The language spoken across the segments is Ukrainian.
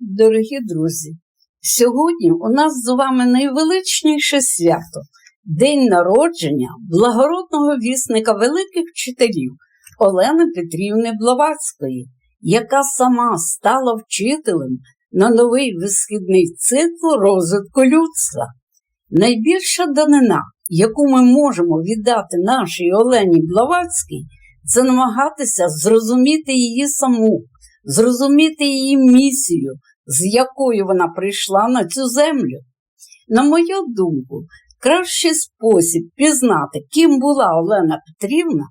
Дорогі друзі, сьогодні у нас з вами найвеличніше свято День народження благородного вісника великих вчителів Олени Петрівни Блаватської, яка сама стала вчителем на новий висхідний цикл розвитку людства. Найбільша данина, яку ми можемо віддати нашій Олені Блаватській, це намагатися зрозуміти її саму, зрозуміти її місію, з якою вона прийшла на цю землю. На мою думку, кращий спосіб пізнати, ким була Олена Петрівна,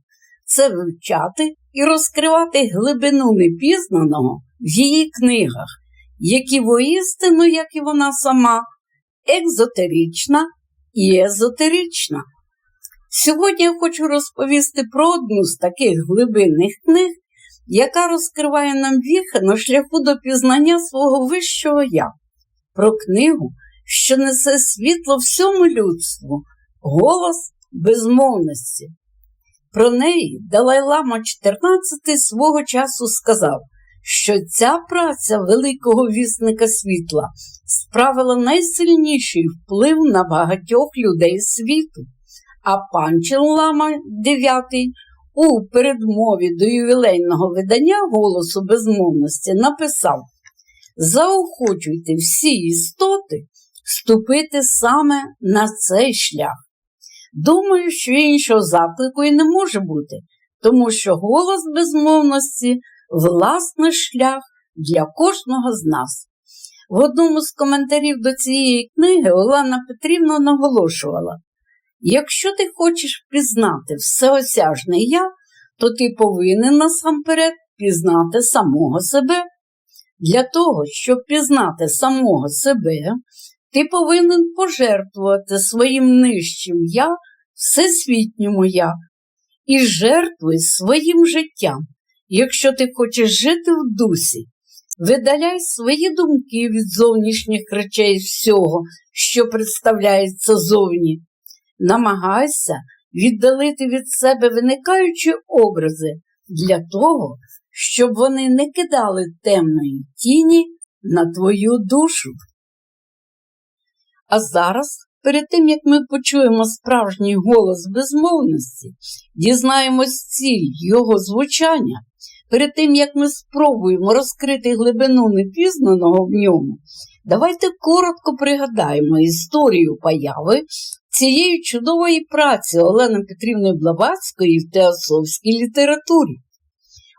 це вивчати і розкривати глибину непізнаного в її книгах, які воістину, як і вона сама, екзотерична і езотерична. Сьогодні я хочу розповісти про одну з таких глибинних книг, яка розкриває нам віхи на шляху до пізнання свого вищого я, про книгу, що несе світло всьому людству, голос безмовності. Про неї Далай-Лама 14 свого часу сказав, що ця праця великого вісника світла справила найсильніший вплив на багатьох людей світу. А панчен Лама 9 у передмові до ювілейного видання голосу безмовності написав: Заохочуйте всі істоти вступити саме на цей шлях. Думаю, що іншого заклику і не може бути, тому що голос безмовності власний шлях для кожного з нас. В одному з коментарів до цієї книги Олена Петрівна наголошувала: якщо ти хочеш впізнати всеосяжне я, то ти повинен насамперед пізнати самого себе. Для того, щоб пізнати самого себе, ти повинен пожертвувати своїм нижчим я, всесвітньому я, і жертвуй своїм життям, якщо ти хочеш жити в дусі. Видаляй свої думки від зовнішніх речей всього, що представляється зовні. Намагайся віддалити від себе виникаючі образи для того, щоб вони не кидали темної тіні на твою душу. А зараз, перед тим як ми почуємо справжній голос безмовності, дізнаємось ціль його звучання, перед тим як ми спробуємо розкрити глибину непізнаного в ньому, давайте коротко пригадаємо історію появи цієї чудової праці Олени Петрівни Блаватської в теософській літературі.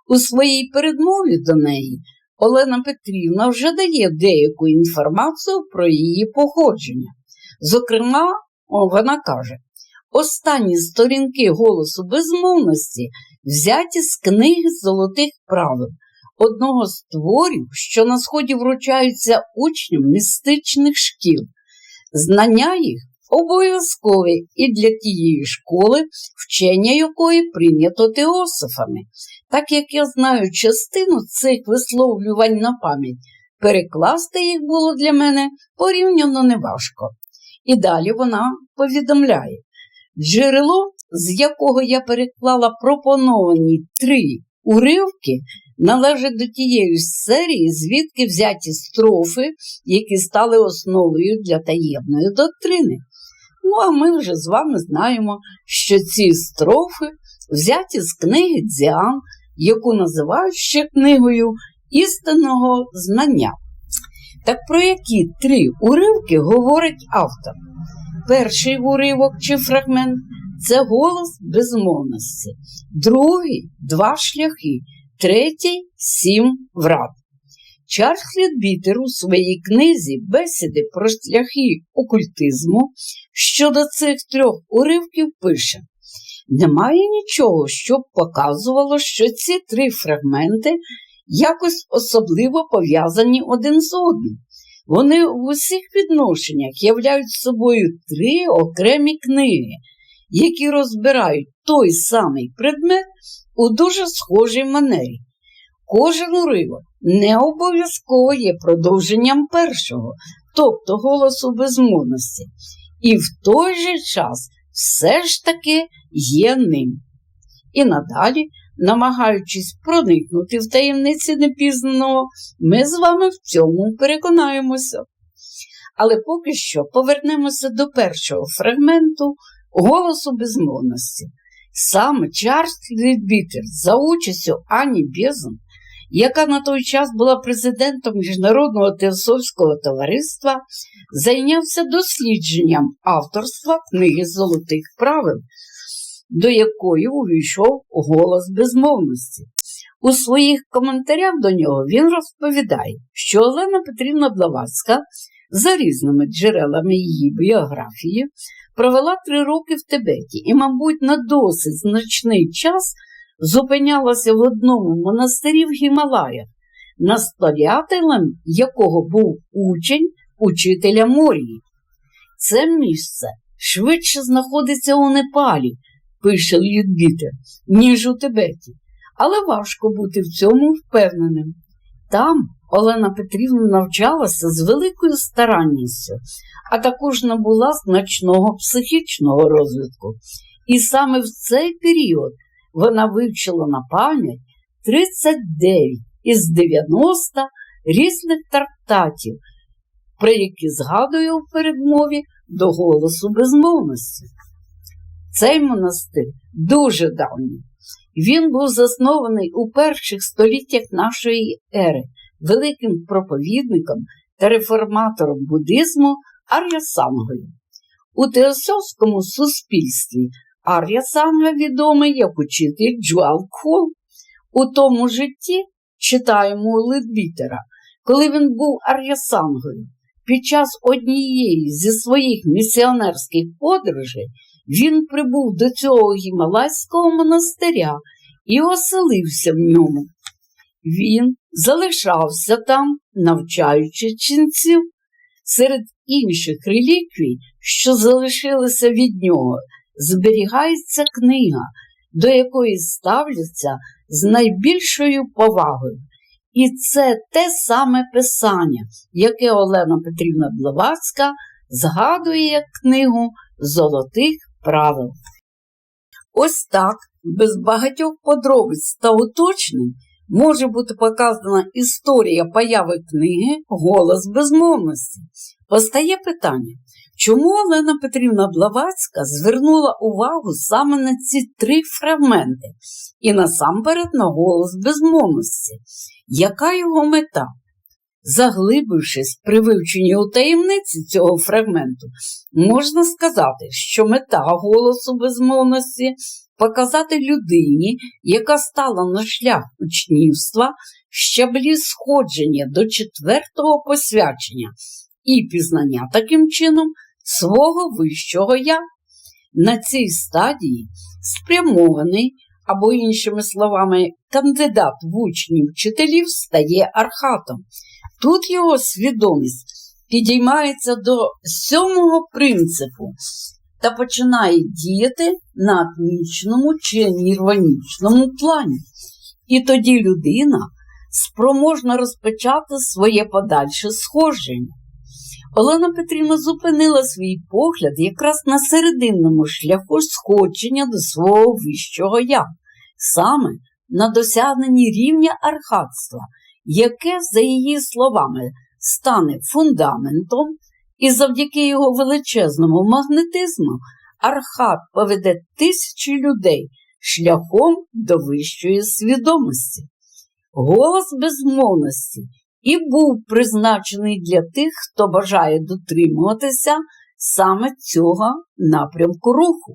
У своїй передмові до неї Олена Петрівна вже дає деяку інформацію про її походження. Зокрема, вона каже, останні сторінки голосу безмовності взяті з книги золотих правил, одного з творів, що на сході вручаються учням містичних шкіл. Знання їх обов'язкові і для тієї школи, вчення якої прийнято теософами. Так як я знаю частину цих висловлювань на пам'ять, перекласти їх було для мене порівняно неважко. І далі вона повідомляє, джерело, з якого я переклала пропоновані три уривки, належить до тієї серії, звідки взяті строфи, які стали основою для таємної доктрини. Ну, а ми вже з вами знаємо, що ці строфи взяті з книги Дзіан, яку називають ще книгою істинного знання. Так про які три уривки говорить автор? Перший уривок чи фрагмент це голос безмовності, другий два шляхи, третій сім врат. Чарльз Лідбітер у своїй книзі Бесіди про шляхи окультизму щодо цих трьох уривків пише: немає нічого, що показувало, що ці три фрагменти якось особливо пов'язані один з одним. Вони в усіх відношеннях являють собою три окремі книги, які розбирають той самий предмет у дуже схожій манері. Кожен уривок не обов'язково є продовженням першого, тобто голосу безмовності, і в той же час все ж таки є ним. І надалі намагаючись проникнути в таємниці непізнаного, ми з вами в цьому переконаємося. Але поки що повернемося до першого фрагменту голосу безмовності. Саме Чарльз Лідбітер за участю Ані Безон, яка на той час була президентом Міжнародного теософського товариства, зайнявся дослідженням авторства книги Золотих правил, до якої увійшов голос безмовності. У своїх коментарях до нього він розповідає, що Олена Петрівна Блаватська за різними джерелами її біографії провела три роки в Тибеті і, мабуть, на досить значний час зупинялася в одному монастирі в Гімалаях, настоятелем якого був учень учителя Морії. Це місце швидше знаходиться у Непалі, пише Лідбітер, ніж у Тибеті, але важко бути в цьому впевненим. Там Олена Петрівна навчалася з великою старанністю, а також набула значного психічного розвитку. І саме в цей період вона вивчила на пам'ять 39 із 90 різних трактатів, про які згадує у передмові до голосу безмовності. Цей монастир дуже давній. Він був заснований у перших століттях нашої ери великим проповідником та реформатором буддизму Ар'ясангою. У теософському суспільстві Ар'ясанга відомий як учитель Джуал Кхол. У тому житті читаємо у Ледбітера, коли він був Ар'ясангою. Під час однієї зі своїх місіонерських подорожей він прибув до цього гімалайського монастиря і оселився в ньому. Він залишався там, навчаючи ченців. Серед інших реліквій, що залишилися від нього, зберігається книга, до якої ставляться з найбільшою повагою. І це те саме писання, яке Олена Петрівна Блаватська згадує як книгу Золотих правил. Ось так, без багатьох подробиць та уточнень, може бути показана історія появи книги Голос безмовності. Постає питання, чому Олена Петрівна Блаватська звернула увагу саме на ці три фрагменти і насамперед на голос безмовності? Яка його мета? Заглибившись при вивченні у таємниці цього фрагменту, можна сказати, що мета голосу безмовності показати людині, яка стала на шлях учнівства, щаблі сходження до четвертого посвячення і пізнання таким чином свого вищого я. На цій стадії спрямований, або, іншими словами, кандидат в учні вчителів стає архатом. Тут його свідомість підіймається до сьомого принципу та починає діяти на атмічному чи нірванічному плані. І тоді людина спроможна розпочати своє подальше сходження. Олена Петрівна зупинила свій погляд якраз на серединному шляху сходження до свого вищого я, саме на досягненні рівня архатства, яке, за її словами, стане фундаментом, і завдяки його величезному магнетизму архат поведе тисячі людей шляхом до вищої свідомості. Голос безмовності і був призначений для тих, хто бажає дотримуватися саме цього напрямку руху.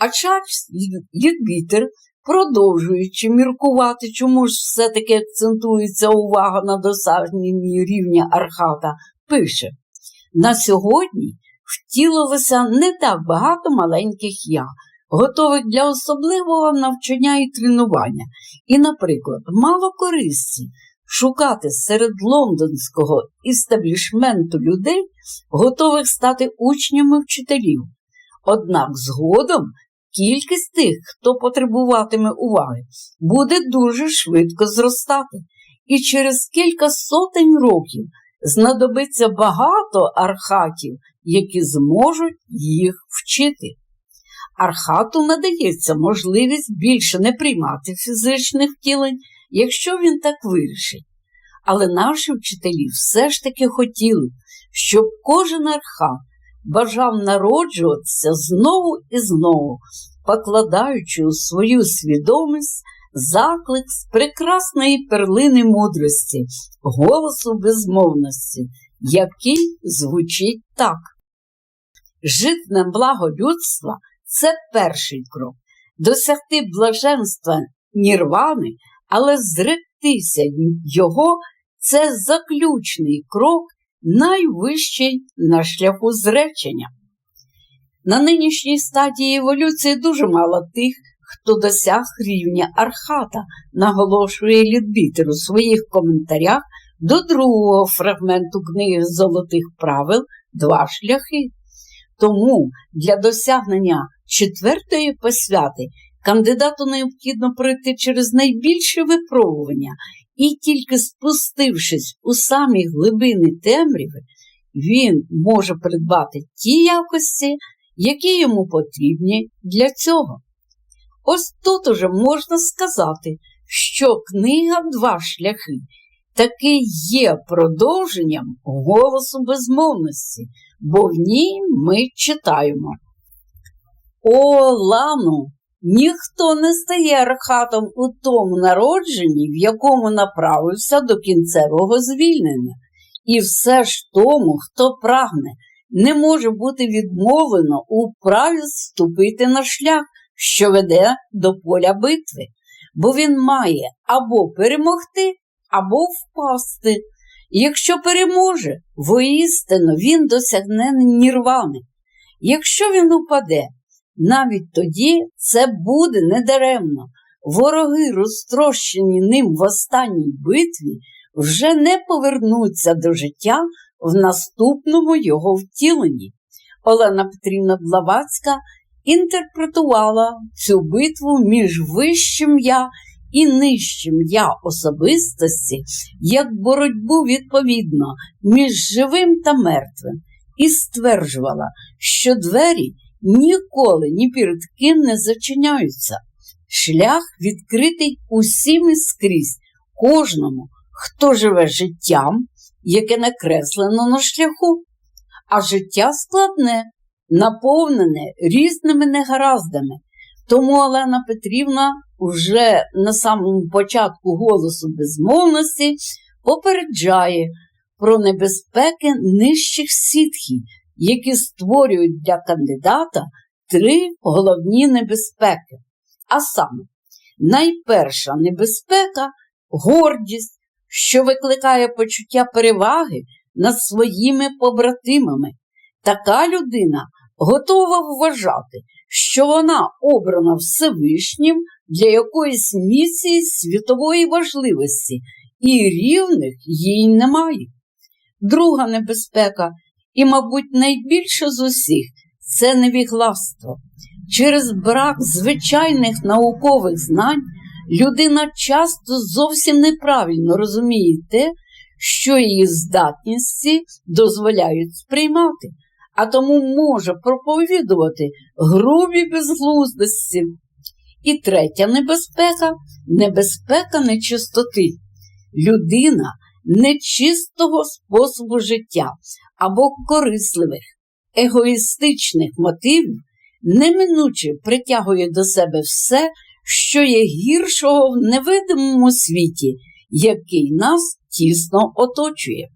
А Чарльз Лідбітер, продовжуючи міркувати, чому ж все-таки акцентується увага на досягненні рівня архата, пише: на сьогодні втілилося не так багато маленьких я, готових для особливого навчання і тренування. І, наприклад, мало користі шукати серед лондонського істеблішменту людей, готових стати учнями вчителів. Однак згодом кількість тих, хто потребуватиме уваги, буде дуже швидко зростати, і через кілька сотень років знадобиться багато архатів, які зможуть їх вчити. Архату надається можливість більше не приймати фізичних втілень, якщо він так вирішить. Але наші вчителі все ж таки хотіли, щоб кожен архат бажав народжуватися знову і знову, покладаючи у свою свідомість заклик з прекрасної перлини мудрості, голосу безмовності, який звучить так. Жити на благо людства це перший крок. Досягти блаженства нірвани, але зректися його це заключний крок, найвищий на шляху зречення. На нинішній стадії еволюції дуже мало тих, хто досяг рівня архата, наголошує Лідбітер у своїх коментарях до другого фрагменту книги Золотих правил Два шляхи. Тому для досягнення четвертої посвяти кандидату необхідно пройти через найбільше випробування, і тільки спустившись у самі глибини темряви, він може придбати ті якості, які йому потрібні для цього. Ось тут уже можна сказати, що книга Два шляхи таки є продовженням голосу безмовності, бо в ній ми читаємо. О, Лану, ніхто не стає архатом у тому народженні, в якому направився до кінцевого звільнення, і все ж тому, хто прагне, не може бути відмовлено у праві ступити на шлях, що веде до поля битви, бо він має або перемогти, або впасти. Якщо переможе, воістину він досягне нірвани. Якщо він упаде, навіть тоді це буде недаремно. Вороги, розтрощені ним в останній битві, вже не повернуться до життя в наступному його втіленні. Олена Петрівна Блавацька інтерпретувала цю битву між вищим я і нижчим я особистості як боротьбу відповідно між живим та мертвим, і стверджувала, що двері ніколи ні перед ким не зачиняються. Шлях відкритий усім і скрізь, кожному, хто живе життям, яке накреслено на шляху, а життя складне, наповнене різними негараздами. Тому Олена Петрівна уже на самому початку голосу безмовності попереджає про небезпеки нижчих сітхів, які створюють для кандидата три головні небезпеки. А саме, найперша небезпека гордість, що викликає почуття переваги над своїми побратимами. Така людина готова вважати, що вона обрана Всевишнім для якоїсь місії світової важливості, і рівних їй немає. Друга небезпека, і, мабуть, найбільше з усіх це невігластво. Через брак звичайних наукових знань людина часто зовсім неправильно розуміє те, що її здатності дозволяють сприймати, а тому може проповідувати грубі безглуздості. І третя небезпека небезпека нечистоти. Людина нечистого способу життя або корисливих, егоїстичних мотивів неминуче притягує до себе все, що є гіршого в невидимому світі, який нас тісно оточує.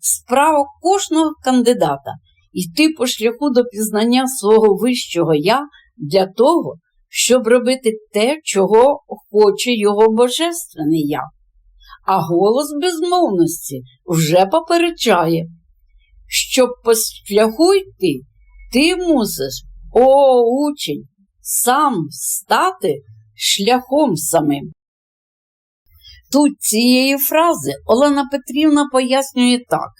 Справа кожного кандидата йти по шляху до пізнання свого вищого я для того, щоб робити те, чого хоче його божественний я. А голос безмовності вже попереджає, щоб шляху йти, ти мусиш, о, учень, сам стати шляхом самим. Тут цієї фрази Олена Петрівна пояснює так.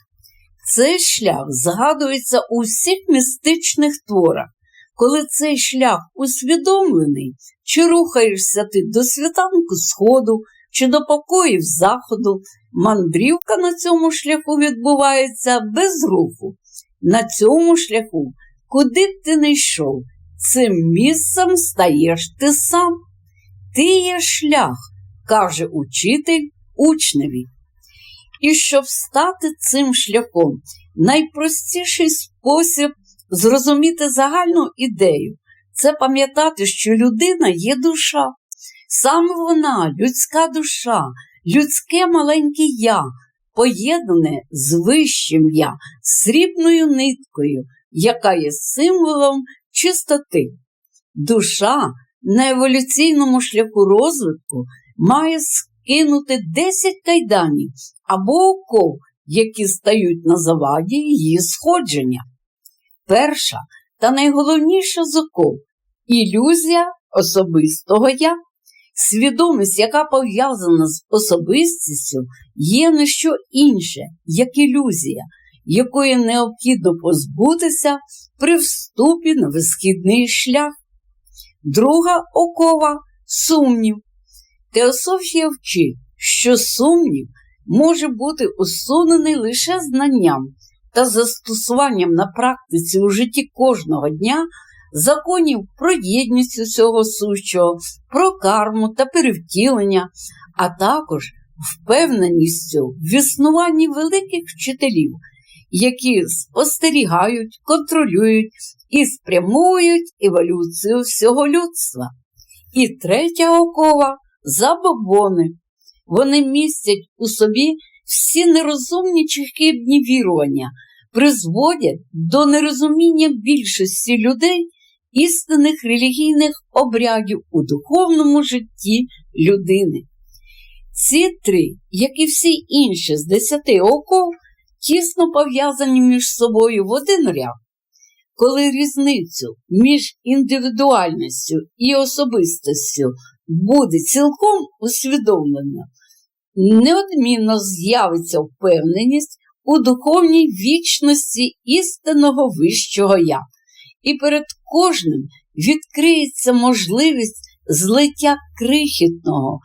Цей шлях згадується у всіх містичних творах. Коли цей шлях усвідомлений, чи рухаєшся ти до світанку сходу, чи до покоїв заходу, мандрівка на цьому шляху відбувається без руху. На цьому шляху, куди б ти не йшов, цим місцем стаєш ти сам. Ти є шлях, каже учитель учневі. І щоб стати цим шляхом, найпростіший спосіб зрозуміти загальну ідею це пам'ятати, що людина є душа. Саме вона, людська душа, людське маленьке я, поєднане з вищим я, срібною ниткою, яка є символом чистоти. Душа на еволюційному шляху розвитку має скинути 10 кайданів або оков, які стають на заваді її сходження. Перша та найголовніша з оков ілюзія особистого я. Свідомість, яка пов'язана з особистістю, є не що інше, як ілюзія, якої необхідно позбутися при вступі на висхідний шлях. Друга окова сумнів. Теософія вчить, що сумнів може бути усунений лише знанням та застосуванням на практиці у житті кожного дня законів про єдність усього сущого, про карму та перевтілення, а також впевненістю в існуванні великих вчителів, які спостерігають, контролюють і спрямовують еволюцію всього людства. І третя окова забобони. Вони містять у собі всі нерозумні чи хибні вірування, призводять до нерозуміння більшості людей істинних релігійних обрядів у духовному житті людини. Ці три, як і всі інші з десяти оков, тісно пов'язані між собою в один ряд. Коли різницю між індивідуальністю і особистістю буде цілком усвідомлено, неодмінно з'явиться впевненість у духовній вічності істинного вищого я, і перед кожним відкриється можливість злиття крихітного,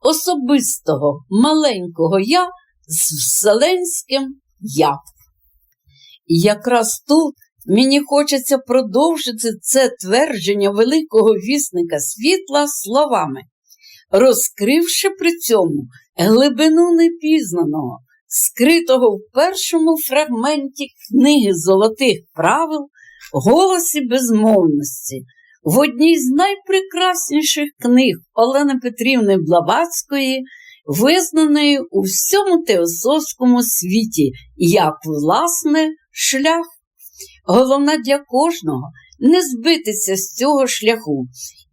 особистого, маленького я з вселенським я. І якраз тут мені хочеться продовжити це твердження великого вісника світла словами, розкривши при цьому глибину непізнаного, скритого в першому фрагменті книги золотих правил, голосі безмовності, в одній з найпрекрасніших книг Олени Петрівни Блаватської, визнаної у всьому теософському світі як власне шлях. Головне для кожного не збитися з цього шляху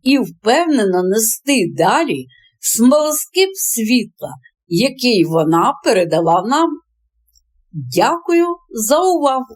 і впевнено нести далі смолоскип світла, який вона передала нам. Дякую за увагу!